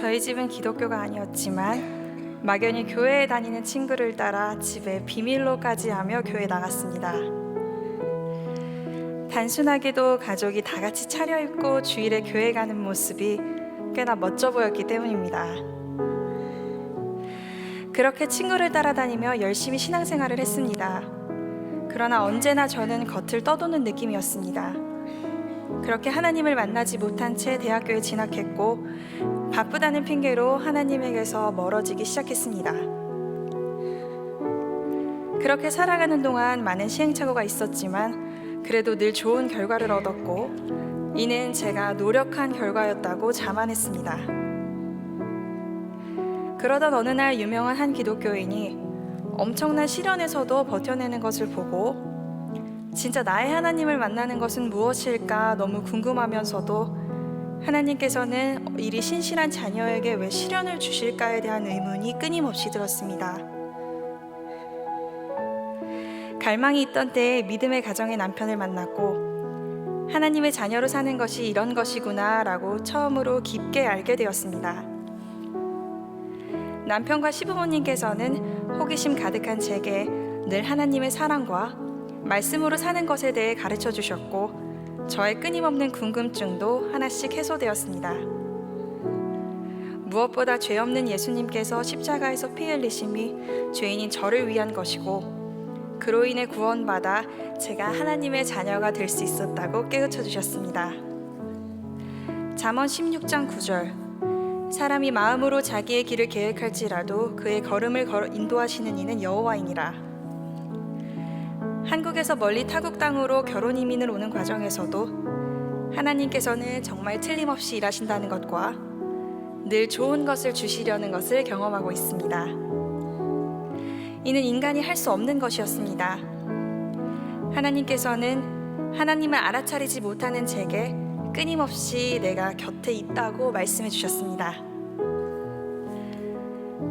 저희 집은 기독교가 아니었지만 막연히 교회에 다니는 친구를 따라 집에 비밀로까지 하며 교회 나갔습니다. 단순하게도 가족이 다 같이 차려입고 주일에 교회 가는 모습이 꽤나 멋져 보였기 때문입니다. 그렇게 친구를 따라다니며 열심히 신앙생활을 했습니다. 그러나 언제나 저는 겉을 떠도는 느낌이었습니다. 그렇게 하나님을 만나지 못한 채 대학교에 진학했고 바쁘다는 핑계로 하나님에게서 멀어지기 시작했습니다. 그렇게 살아가는 동안 많은 시행착오가 있었지만 그래도 늘 좋은 결과를 얻었고 이는 제가 노력한 결과였다고 자만했습니다. 그러던 어느 날 유명한 한 기독교인이 엄청난 시련에서도 버텨내는 것을 보고 진짜 나의 하나님을 만나는 것은 무엇일까 너무 궁금하면서도 하나님께서는 이리 신실한 자녀에게 왜 시련을 주실까에 대한 의문이 끊임없이 들었습니다. 갈망이 있던 때에 믿음의 가정의 남편을 만났고 하나님의 자녀로 사는 것이 이런 것이구나 라고 처음으로 깊게 알게 되었습니다. 남편과 시부모님께서는 호기심 가득한 제게 늘 하나님의 사랑과 말씀으로 사는 것에 대해 가르쳐 주셨고 저의 끊임없는 궁금증도 하나씩 해소되었습니다. 무엇보다 죄 없는 예수님께서 십자가에서 피 흘리심이 죄인인 저를 위한 것이고 그로 인해 구원받아 제가 하나님의 자녀가 될 수 있었다고 깨우쳐 주셨습니다. 잠언 16장 9절 사람이 마음으로 자기의 길을 계획할지라도 그의 걸음을 걸- 인도하시는 이는 여호와이니라. 한국에서 멀리 타국 땅으로 결혼 이민을 오는 과정에서도 하나님께서는 정말 틀림없이 일하신다는 것과 늘 좋은 것을 주시려는 것을 경험하고 있습니다. 이는 인간이 할 수 없는 것이었습니다. 하나님께서는 하나님을 알아차리지 못하는 제게 끊임없이 내가 곁에 있다고 말씀해 주셨습니다.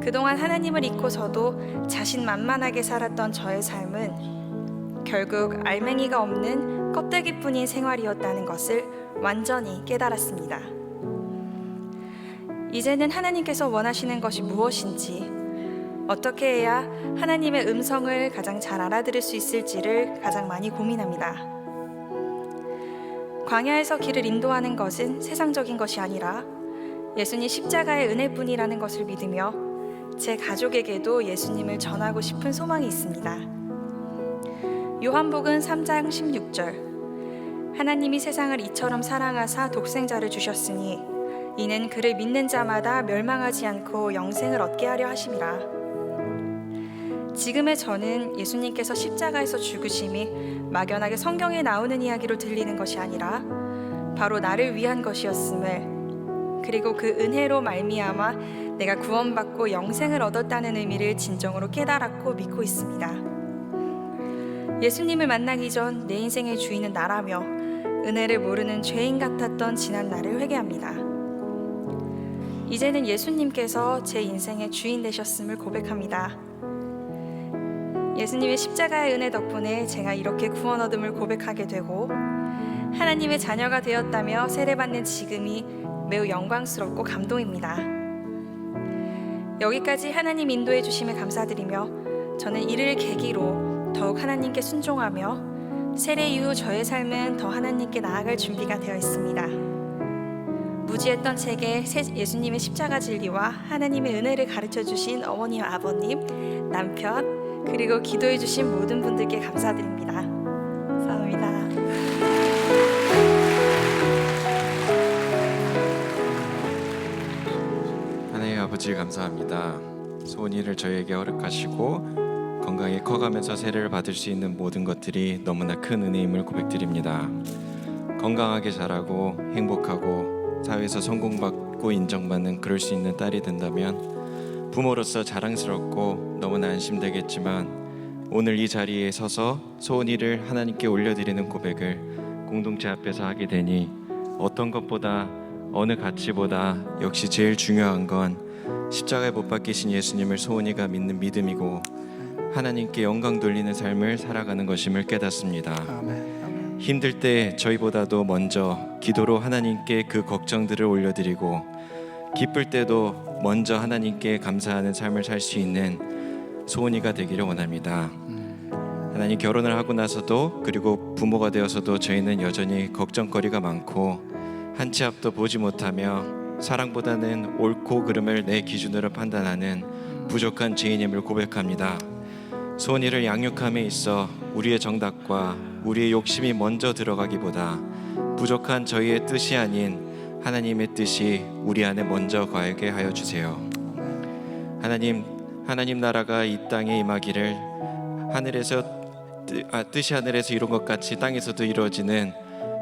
그동안 하나님을 잊고서도 자신만만하게 살았던 저의 삶은 결국 알맹이가 없는 껍데기뿐인 생활이었다는 것을 완전히 깨달았습니다. 이제는 하나님께서 원하시는 것이 무엇인지, 어떻게 해야 하나님의 음성을 가장 잘 알아들을 수 있을지를 가장 많이 고민합니다. 광야에서 길을 인도하는 것은 세상적인 것이 아니라 예수님 십자가의 은혜뿐이라는 것을 믿으며 제 가족에게도 예수님을 전하고 싶은 소망이 있습니다. 요한복음 3장 16절 하나님이 세상을 이처럼 사랑하사 독생자를 주셨으니 이는 그를 믿는 자마다 멸망하지 않고 영생을 얻게 하려 하심이라. 지금의 저는 예수님께서 십자가에서 죽으심이 막연하게 성경에 나오는 이야기로 들리는 것이 아니라 바로 나를 위한 것이었음을 그리고 그 은혜로 말미암아 내가 구원받고 영생을 얻었다는 의미를 진정으로 깨달았고 믿고 있습니다. 예수님을 만나기 전 내 인생의 주인은 나라며 은혜를 모르는 죄인 같았던 지난 날을 회개합니다. 이제는 예수님께서 제 인생의 주인 되셨음을 고백합니다. 예수님의 십자가의 은혜 덕분에 제가 이렇게 구원 얻음을 고백하게 되고 하나님의 자녀가 되었다며 세례받는 지금이 매우 영광스럽고 감동입니다. 여기까지 하나님 인도해 주심에 감사드리며 저는 이를 계기로 더욱 하나님께 순종하며 세례 이후 저의 삶은 더 하나님께 나아갈 준비가 되어 있습니다. 무지했던 제게 새- 예수님의 십자가 진리와 하나님의 은혜를 가르쳐 주신 어머님, 아버님, 남편 그리고 기도해 주신 모든 분들께 감사드립니다. 감사합니다. 아버지 감사합니다. 소원이를 저희에게 허락하시고 건강히 커가면서 세례를 받을 수 있는 모든 것들이 너무나 큰 은혜임을 고백드립니다. 건강하게 자라고 행복하고 사회에서 성공받고 인정받는 그럴 수 있는 딸이 된다면 부모로서 자랑스럽고 너무나 안심되겠지만 오늘 이 자리에 서서 소원이를 하나님께 올려드리는 고백을 공동체 앞에서 하게 되니 어떤 것보다 어느 가치보다 역시 제일 중요한 건 십자가에 못 박히신 예수님을 소원이가 믿는 믿음이고 하나님께 영광 돌리는 삶을 살아가는 것임을 깨닫습니다. 힘들 때 저희보다도 먼저 기도로 하나님께 그 걱정들을 올려드리고 기쁠 때도 먼저 하나님께 감사하는 삶을 살 수 있는 소은이가 되기를 원합니다. 하나님 결혼을 하고 나서도 그리고 부모가 되어서도 저희는 여전히 걱정거리가 많고 한 치 앞도 보지 못하며 사랑보다는 옳고 그름을 내 기준으로 판단하는 부족한 죄인임을 고백합니다. 소은이를 양육함에 있어 우리의 정답과 우리의 욕심이 먼저 들어가기보다 부족한 저희의 뜻이 아닌 하나님의 뜻이 우리 안에 먼저 거하게 하여 주세요. 하나님, 하나님 나라가 이 땅에 임하기를 하늘에서 뜻- 아, 뜻이 하늘에서 이룬 것 같이 땅에서도 이루어지는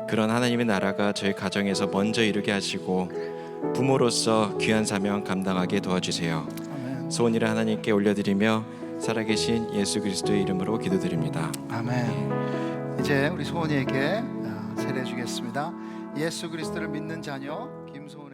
그런 하나님의 나라가 저희 가정에서 먼저 이루게 하시고 부모로서 귀한 사명 감당하게 도와주세요. 소원이를 하나님께 올려드리며 살아계신 예수 그리스도의 이름으로 기도드립니다. 아멘. 이제 우리 소원이에게 아, 세례 주겠습니다. 예수 그리스도를 믿는 자녀 김소은의